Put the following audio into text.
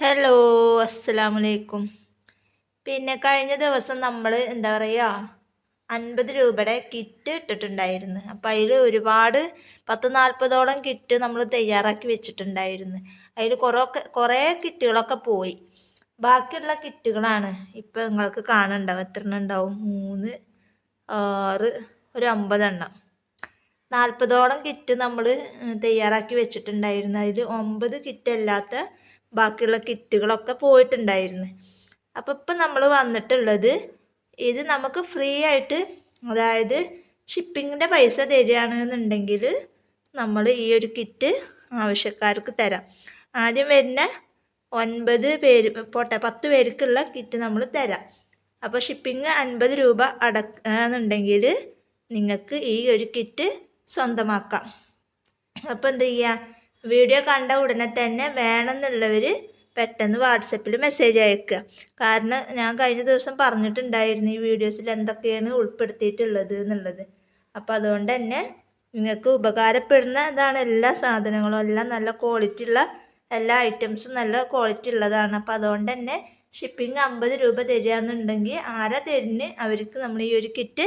Hello അസ്സലാമലൈക്കും പിന്നെ കഴിഞ്ഞ ദിവസം നമ്മൾ എന്താ പറയുക അൻപത് രൂപയുടെ കിറ്റ് ഇട്ടിട്ടുണ്ടായിരുന്നു. അപ്പം അതിൽ ഒരുപാട് പത്ത് നാൽപ്പതോളം കിറ്റ് നമ്മൾ തയ്യാറാക്കി വെച്ചിട്ടുണ്ടായിരുന്നു. അതിൽ കുറേ കുറേ കിറ്റുകളൊക്കെ പോയി. ബാക്കിയുള്ള കിറ്റുകളാണ് ഇപ്പം നിങ്ങൾക്ക് കാണുന്നുണ്ടാവും എത്ര എണ്ണം ഉണ്ടാവും? മൂന്ന് ആറ് ഒരു അമ്പതെണ്ണം. നാൽപ്പതോളം കിറ്റ് നമ്മൾ തയ്യാറാക്കി വെച്ചിട്ടുണ്ടായിരുന്നു. അതിൽ ഒമ്പത് കിറ്റ് അല്ലാത്ത ബാക്കിയുള്ള കിറ്റുകളൊക്കെ പോയിട്ടുണ്ടായിരുന്നു. അപ്പോൾ ഇപ്പം നമ്മൾ വന്നിട്ടുള്ളത് ഇത് നമുക്ക് ഫ്രീ ആയിട്ട് അതായത് ഷിപ്പിങ്ങിന്റെ പൈസ തരികയാണെന്നുണ്ടെങ്കിൽ നമ്മൾ ഈ ഒരു കിറ്റ് ആവശ്യക്കാർക്ക് തരാം. ആദ്യം വരുന്ന ഒൻപത് പേര് പോട്ടെ പത്ത് പേർക്കുള്ള കിറ്റ് നമ്മൾ തരാം. അപ്പോൾ ഷിപ്പിംഗ് അൻപത് രൂപ അടക്കുകയാണെന്നുണ്ടെങ്കിൽ നിങ്ങൾക്ക് ഈ ഒരു കിറ്റ് സ്വന്തമാക്കാം. അപ്പോൾ എന്ത് ചെയ്യുക വീഡിയോ കണ്ട ഉടനെ തന്നെ വേണമെന്നുള്ളവർ പെട്ടെന്ന് വാട്സപ്പിൽ മെസ്സേജ് അയക്കുക. കാരണം ഞാൻ കഴിഞ്ഞ ദിവസം പറഞ്ഞിട്ടുണ്ടായിരുന്നു ഈ വീഡിയോസിൽ എന്തൊക്കെയാണ് ഉൾപ്പെടുത്തിയിട്ടുള്ളത് എന്നുള്ളത്. അപ്പം അതുകൊണ്ട് തന്നെ നിങ്ങൾക്ക് ഉപകാരപ്പെടുന്ന ഇതാണ് എല്ലാ സാധനങ്ങളും. എല്ലാം നല്ല ക്വാളിറ്റി ഉള്ള എല്ലാ ഐറ്റംസും നല്ല ക്വാളിറ്റി ഉള്ളതാണ്. അപ്പം അതുകൊണ്ട് തന്നെ ഷിപ്പിംഗ് അമ്പത് രൂപ തരികയെന്നുണ്ടെങ്കിൽ ആരാ തരുന്ന? അവർക്ക് നമ്മൾ ഈ ഒരു കിറ്റ്